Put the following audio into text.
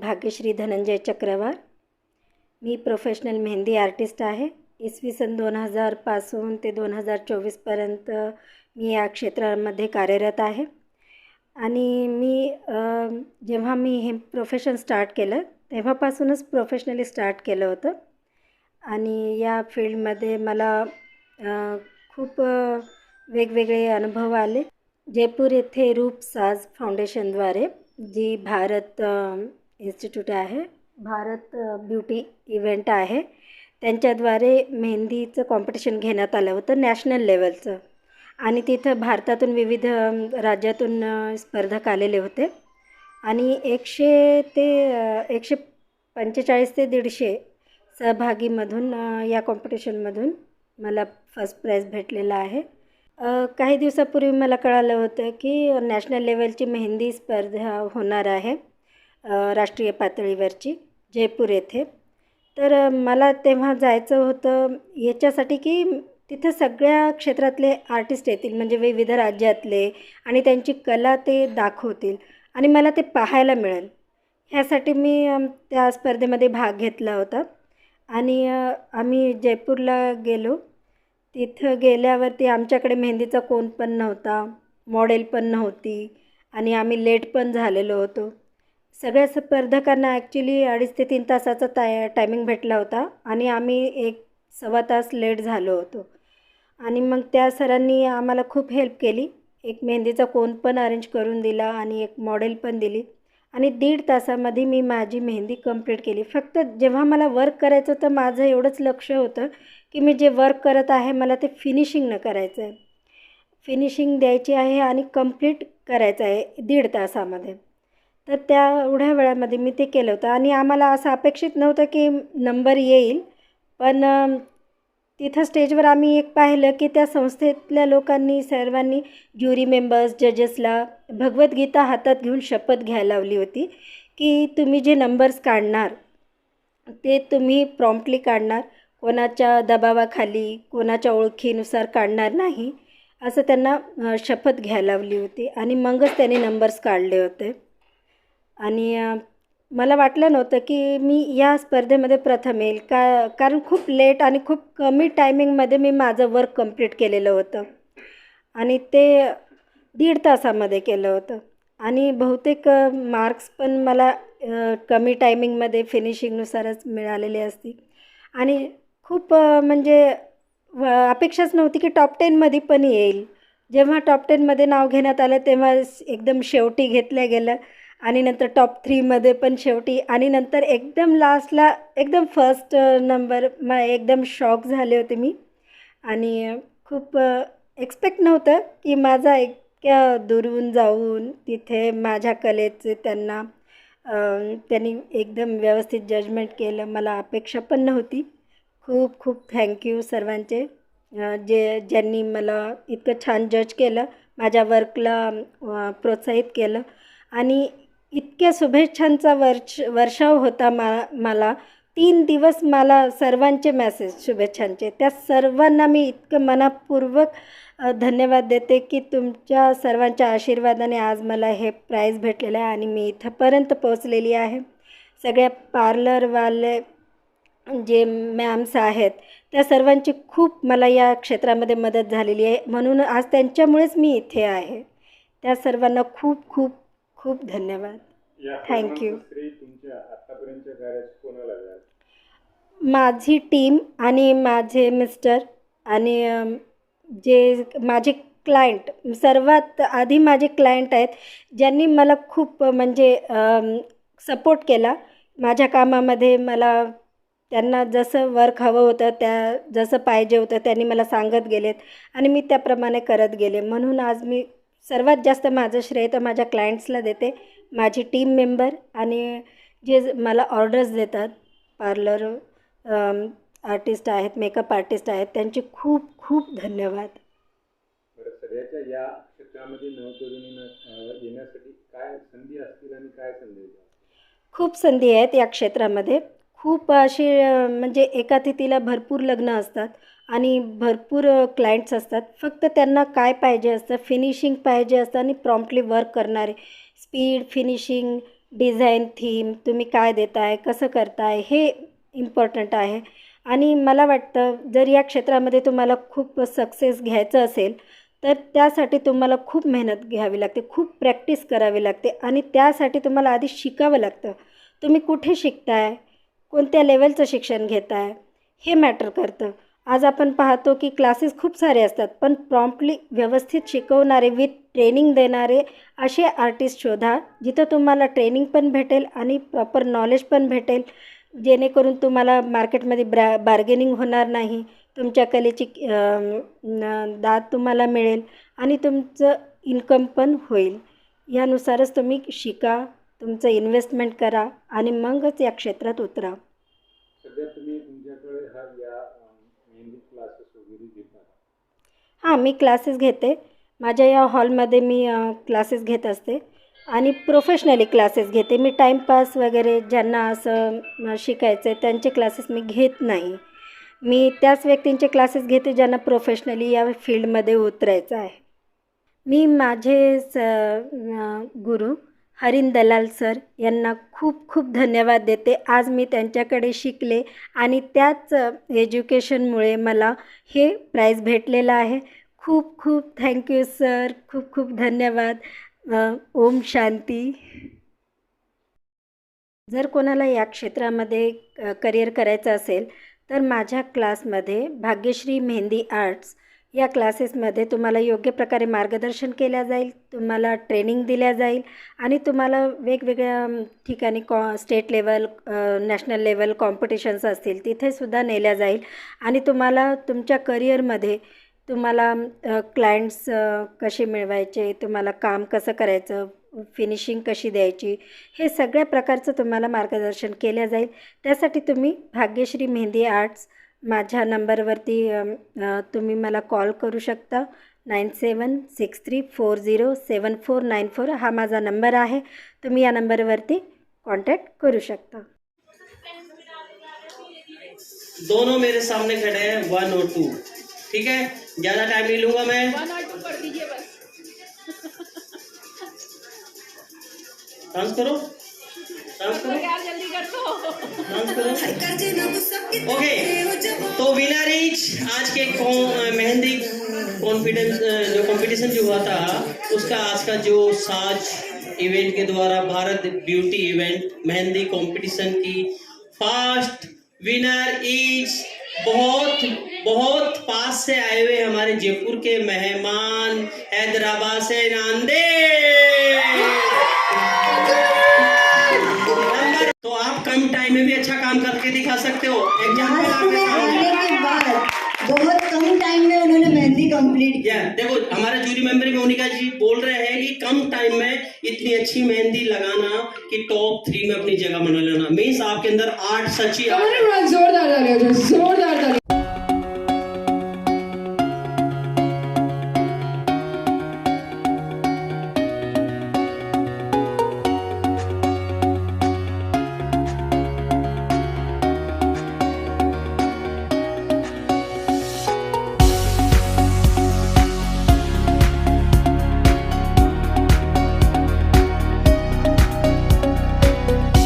भाग्यश्री धनंजय चक्रवार. मी professional mehndi artist आहे. इसवी सन दोन हजारपासून ते दोन हजार चोवीसपर्यंत मी या क्षेत्रामध्ये कार्यरत आहे. आणि मी जेव्हा मी हे प्रोफेशन स्टार्ट केलं तेव्हापासूनच प्रोफेशनली स्टार्ट केलं होतं. आणि या फील्डमध्ये मला खूप वेगवेगळे अनुभव आले. जयपूर येथे रूप साज फाउंडेशनद्वारे जी भारत इन्स्टिट्यूट आहे. भारत ब्युटी इव्हेंट आहे. त्यांच्याद्वारे मेहंदीचं कॉम्पिटिशन घेण्यात आलं होतं नॅशनल लेवलचं आणि तिथं भारतातून विविध राज्यातून स्पर्धक आलेले होते. आणि एकशे ते एकशे पंचेचाळीस ते दीडशे सहभागीमधून या कॉम्पिटिशनमधून मला फर्स्ट प्राईज भेटलेला आहे. काही दिवसापूर्वी मला कळालं होतं की नॅशनल लेवलची मेहंदी स्पर्धा होणार आहे. राष्ट्रीय पातळीवरची जयपूर येथे. तर मला तेव्हा जायचं होतं याच्यासाठी की तिथं सगळ्या क्षेत्रातले आर्टिस्ट येतील म्हणजे विविध राज्यातले आणि त्यांची कला ते दाखवतील आणि मला ते पाहायला मिळेल. ह्यासाठी मी त्या स्पर्धेमध्ये भाग घेतला होता. आणि आम्ही जयपूरला गेलो. तिथं गेल्यावरती आमच्याकडे मेहंदीचा कोण पण नव्हता मॉडेल पण नव्हती आणि आम्ही लेट पण झालेलो होतो. सगळ्या स्पर्धकांना ॲक्च्युली अडीच ते तीन तासाचा टाय टायमिंग भेटला होता आणि आम्ही एक सव्वा तास लेट झालो होतो. आणि मग त्या सरांनी आम्हाला खूप हेल्प केली. एक मेहंदीचा कोन पण अरेंज करून दिला आणि एक मॉडेल पण दिली. आणि दीड तासामध्ये मी माझी मेहंदी कंप्लीट केली. फक्त जेव्हा मला वर्क करायचं होतं माझं एवढंच लक्ष होतं की मी जे वर्क करत आहे मला ते फिनिशिंग न करायचं आहे फिनिशिंग द्यायची आहे आणि कंप्लीट करायचं आहे दीड तासामध्ये. तर त्या एवढ्या वेळामध्ये मी ते केलं होतं. आणि आम्हाला असं अपेक्षित नव्हतं की नंबर येईल. पण तिथं स्टेजवर आम्ही एक पाहिलं की त्या संस्थेतल्या लोकांनी सर्वांनी ज्युरी मेंबर्स जजेसला भगवद्गीता हातात घेऊन शपथ घ्यायला लावली होती की तुम्ही जे नंबर्स काढणार ते तुम्ही प्रॉम्प्टली काढणार. कोणाच्या दबावाखाली कोणाच्या ओळखीनुसार काढणार नाही असं त्यांना शपथ घ्यायला लावली होती. आणि मगच त्यांनी नंबर्स काढले होते. आणि मला वाटलं नव्हतं की मी या स्पर्धेमध्ये प्रथम येईल का कारण खूप लेट आणि खूप कमी टायमिंगमध्ये मी माझं वर्क कंप्लीट केलेलं होतं. आणि ते दीड तासामध्ये केलं होतं. आणि बहुतेक मार्क्स पण मला कमी टायमिंगमध्ये फिनिशिंगनुसारच मिळालेले असतील. आणि खूप म्हणजे अपेक्षाच नव्हती की टॉप टेनमध्ये पण येईल. जेव्हा टॉप टेनमध्ये नाव घेण्यात आलं तेव्हा एकदम शेवटी घेतलं गेलं आणि नंतर टॉप थ्रीमध्ये पण शेवटी. आणि नंतर एकदम लास्टला एकदम फर्स्ट नंबर म एकदम शॉक झाले होते मी. आणि खूप एक्सपेक्ट नव्हतं की माझा इतक्या दुरून जाऊन तिथे माझ्या कलेचे त्यांना त्यांनी एकदम व्यवस्थित जजमेंट केलं. मला अपेक्षा पण नव्हती. खूप खूप थँक्यू सर्वांचे जे ज्यांनी मला इतकं छान जज केलं माझ्या वर्कला प्रोत्साहित केलं. आणि इतक्या शुभेच्छांचा वर्ष वर्षाव होता मा मला. तीन दिवस मला सर्वांचे मॅसेज शुभेच्छांचे. त्या सर्वांना मी इतकं मनापूर्वक धन्यवाद देते की तुमच्या सर्वांच्या आशीर्वादाने आज मला हे प्राईज भेटलेलं आहे आणि मी इथंपर्यंत पोचलेली आहे. सगळ्या पार्लरवाले जे मॅम्स आहेत त्या सर्वांची खूप मला या क्षेत्रामध्ये मदत झालेली आहे. म्हणून आज त्यांच्यामुळेच मी इथे आहे. त्या सर्वांना खूप खूप खूप धन्यवाद. या Thank you. सर्वांचं श्रेय तुमच्या आतापर्यंतच्या कार्यात कोणाला द्याल माझी टीम आणि माझे मिस्टर आणि जे माझे क्लायंट सर्वात आधी माझे क्लायंट आहेत ज्यांनी मला खूप म्हणजे सपोर्ट केला. माझ्या कामामध्ये मला त्यांना जसं वर्क हवं होतं त्या जसं पाहिजे होतं त्यांनी मला सांगत गेलेत आणि मी त्याप्रमाणे करत गेले. म्हणून आज मी सर्वात जास्त माझं श्रेय तर माझ्या क्लायंट्सला देते. माझी टीम मेंबर आणि जे मला ऑर्डर्स देतात पार्लर आर्टिस्ट आहेत मेकअप आर्टिस्ट आहेत त्यांचे खूप खूप धन्यवाद. या क्षेत्रामध्ये नवतरुणींना अं, येण्यासाठी काय संधी असतील आणि काय संधी खूप संधी आहेत या क्षेत्रामध्ये. खूप अशी म्हणजे एका तिथीला भरपूर लग्न असतात आणि भरपूर क्लायंट्स असतात. फक्त त्यांना काय पाहिजे असतं? फिनिशिंग पाहिजे असतं आणि प्रॉम्प्टली वर्क करणारे. स्पीड फिनिशिंग डिझाईन थीम तुम्ही काय देताय? कसं करताय? हे इम्पॉर्टंट आहे. आणि मला वाटतं जर या क्षेत्रामध्ये तुम्हाला खूप सक्सेस घ्यायचं असेल तर त्यासाठी तुम्हाला खूप मेहनत घ्यावी लागते. खूप प्रॅक्टिस करावी लागते. आणि त्यासाठी तुम्हाला आधी शिकावं लागतं. तुम्ही कुठे शिकताय? कोणत्या लेवलचं शिक्षण घेताय? हे मॅटर करतं. आज आपण पाहतो की क्लासेस खूप सारे असतात पण प्रॉम्प्टली व्यवस्थित शिकवणारे विथ ट्रेनिंग देणारे असे आर्टिस्ट शोधा जिथं तुम्हाला ट्रेनिंग पण भेटेल आणि प्रॉपर नॉलेज पण भेटेल. जेणेकरून तुम्हाला मार्केटमध्ये ब्रा बार्गेनिंग होणार नाही तुमच्या कलेची दाद तुम्हाला मिळेल आणि तुमचं इन्कम पण होईल. यानुसारच तुम्ही शिका. तुमचं इन्व्हेस्टमेंट करा आणि मगच या क्षेत्रात उतरा. हा मी क्लासेस घेते. माझ्या या हॉलमध्ये मी क्लासेस घेत असते. आणि प्रोफेशनली क्लासेस घेते. मी टाईमपास वगैरे ज्यांना असं शिकायचं आहे त्यांचे क्लासेस मी घेत नाही. मी त्याच व्यक्तींचे क्लासेस घेते ज्यांना प्रोफेशनली या फील्डमध्ये उतरायचं आहे. मी माझे स गुरु हरिन दलाल सर यांना खूप खूप धन्यवाद देते. आज मी त्यांच्याकडे शिकले आणि त्याच एज्युकेशनमुळे मला हे प्राईज भेटलेलं आहे. खूप खूप थँक्यू सर. खूप खूप धन्यवाद. ओम शांती. जर कोणाला या क्षेत्रामध्ये करिअर करायचं असेल तर माझ्या क्लासमध्ये भाग्यश्री मेहंदी आर्ट्स या क्लासेसमध्ये तुम्हाला योग्य प्रकारे मार्गदर्शन केल्या जाईल तुम्हाला ट्रेनिंग दिल्या जाईल आणि तुम्हाला वेगवेगळ्या ठिकाणी कॉ state level national level competitions असतील तिथेसुद्धा नेल्या जाईल आणि तुम्हाला तुमच्या करिअरमध्ये तुम्हाला क्लायंट्स कसे मिळवायचे तुम्हाला काम कसं करायचं फिनिशिंग कशी द्यायची हे सगळ्या प्रकारचं तुम्हाला मार्गदर्शन केलं जाईल. त्यासाठी तुम्ही भाग्यश्री मेहंदी आर्ट्स माझ्या नंबरवरती अम, अ, तुम्ही मला कॉल करू शकता. Nine seven six three four zero seven four nine four हा माझा नंबर आहे. तुम्ही या नंबरवरती कॉन्टॅक्ट करू शकता. दोनों मेरे सामने खड़े हैं. वन और टू ठीक है? ज़्यादा टाइम नहीं लूँगा मैं. वन और टू कर दीजिए बस. डांस करो. जल्दी कर दो। ओके तो विनर इच आज के मेहंदी कॉन्फिडेंस जो कंपटीशन जो हुआ था उसका आज का जो साज इवेंट के द्वारा Bharat beauty event mehndi competition की फ़र्स्ट विनर इज़ बहुत बहुत पास से आए हुए हमारे जयपुर के मेहमान हैदराबाद से नांदे। करके दिखा सकते हो? एग्ज़ाम्पल में आने के बाद बहुत कम टाइम में उन्होंने मेहंदी कंप्लीट किया देखो हमारे जूरी मेंबर मोनिका जी बोल रहे हैं कि कम टाइम में इतनी अच्छी मेहंदी लगाना कि टॉप थ्री में अपनी जगह बना लेना। मीन्स आपके अंदर आर्ट सच्ची जोरदार जोरदार